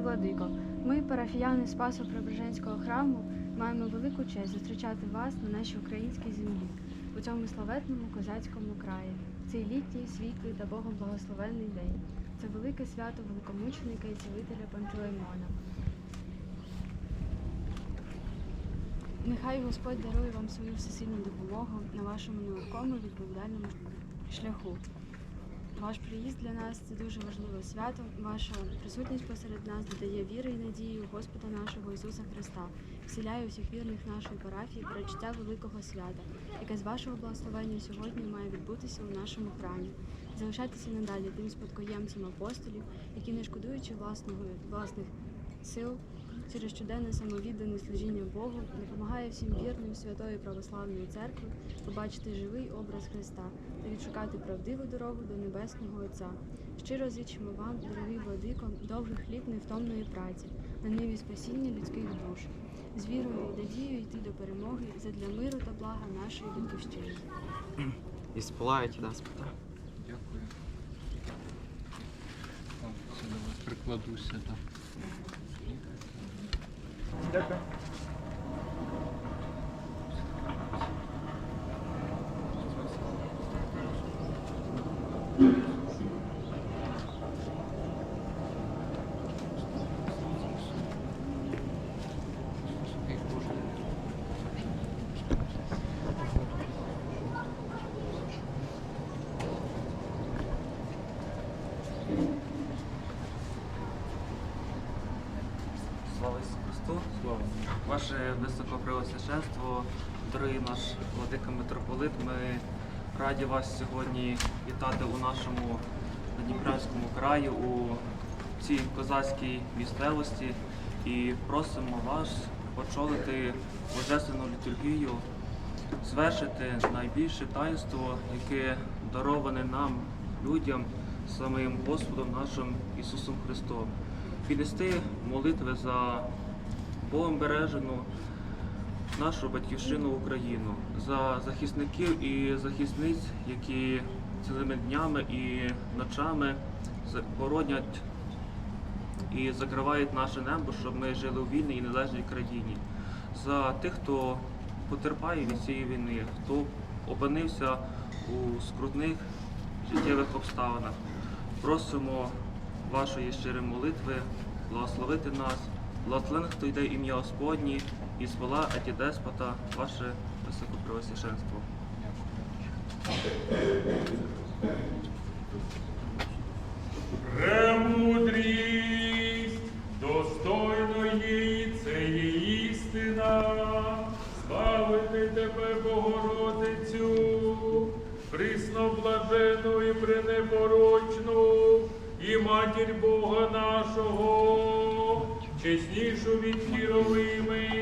владико. Ми, парафіяни Спасо Преображенського храму, маємо велику честь зустрічати вас на нашій українській землі у цьому славетному козацькому краї. Цей літній, світлий та Богом благословенний день. Це велике свято великомученика і цілителя Пантелеймона. Нехай Господь дарує вам свою всесильну допомогу на вашому нелегкому відповідальному шляху. Ваш приїзд для нас це дуже важливе свято. Ваша присутність посеред нас додає віри і надії у Господа нашого Ісуса Христа, вселяє усіх вірних нашої парафії перечуття великого свята, яке з вашого благословення сьогодні має відбутися у нашому храмі. Залишайтеся надалі тим спадкоємцем апостолів, які, не шкодуючи власних сил, через щоденне самовіддане служіння Богу, допомагає всім вірним Святої Православної Церкви побачити живий образ Христа та відшукати правдиву дорогу до Небесного Отця. Щиро зичимо вам, дорогий владико, довгих літ невтомної праці, на ниві спасіння людських душ, з вірою і надією йти до перемоги задля миру та блага нашої батьківщини. І спалають Господа. Дякую. Прикладуся. Так. Дякую. Слава Христу! Слава. Ваше високопреосвященство, дорогий наш владика митрополит, ми раді вас сьогодні вітати у нашому Дніпрянському краї, у цій козацькій місцевості і просимо вас очолити божественну літургію, звершити найбільше таїнство, яке дароване нам, людям, самим Господом нашим Ісусом Христом. Піднести молитви за Богом нашу батьківщину Україну, за захисників і захисниць, які цілими днями і ночами боронять і закривають наше небо, щоб ми жили у вільній і незалежній країні. За тих, хто потерпає від цієї війни, хто опинився у скрутних життєвих обставинах. Просимо вашої щирої молитви, благословити нас, благословених, хто йде ім'я Господні, і звела Еті Деспота, ваше високопреосвященство. Премудрість достойної це є істина, славити тебе, Богородицю, присноблажену і пренепорочну, і матір Бога нашого, чеснішу від сіровими.